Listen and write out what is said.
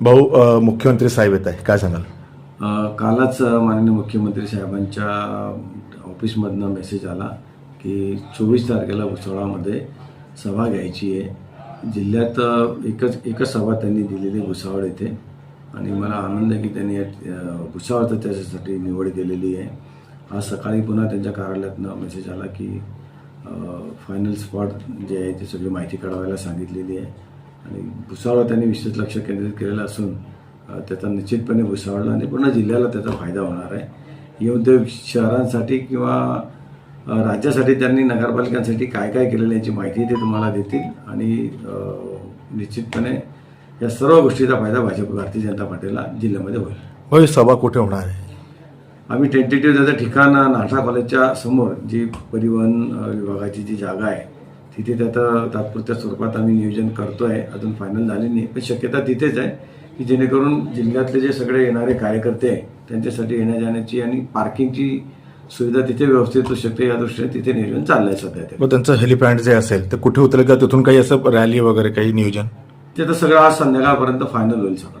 भाऊ मुख्यमंत्री साहेब येत आहे काय सांगाल? कालच माननीय मुख्यमंत्री साहेबांच्या ऑफिसमधनं मेसेज आला की चोवीस तारखेला भुसावळामध्ये सभा घ्यायची आहे. जिल्ह्यात एकच एकच सभा त्यांनी दिलेली आहे भुसावळ येथे आणि मला आनंद आहे की त्यांनी भुसावळ तर त्याच्यासाठी निवड केलेली आहे. आज सकाळी पुन्हा त्यांच्या कार्यालयातनं मेसेज आला की फायनल स्पॉट जे आहे ते सगळी माहिती कळवायला सांगितलेली आहे. आणि भुसावळ त्यांनी विशेष लक्ष केंद्रित केलेलं असून त्याचा निश्चितपणे भुसावळला आणि पूर्ण जिल्ह्याला त्याचा फायदा होणार आहे. ही उद्योग शहरांसाठी किंवा राज्यासाठी त्यांनी नगरपालिकांसाठी काय काय केलेलं याची माहिती ते तुम्हाला देतील. आणि निश्चितपणे या सर्व गोष्टीचा फायदा भाजप भारतीय जनता पार्टीला जिल्ह्यामध्ये होईल. भाऊ ही सभा कुठे होणार आहे? आम्ही टेंटेटिव्ह त्याचं ठिकाण नाठा कॉलेजच्या समोर जी परिवहन विभागाची जी जागा आहे तिथे त्याचं तात्पुरत्या स्वरूपात आम्ही नियोजन करतोय. अजून फायनल झाली नाही. पण शक्यता तिथेच आहे की जेणेकरून जिल्ह्यातले जे सगळे येणारे कार्यकर्ते आहे त्यांच्यासाठी येण्या जाण्याची आणि पार्किंगची सुविधा तिथे व्यवस्थित होऊ शकते. या दृष्टीने तिथे नियोजन चाललंय सध्या ते व त्यांचं हेलिपॅड जे असेल ते कुठे उतरेल? का तिथून काही असं रॅली वगैरे काही नियोजन? ते तर सगळं आज संध्याकाळपर्यंत फायनल होईल सगळं.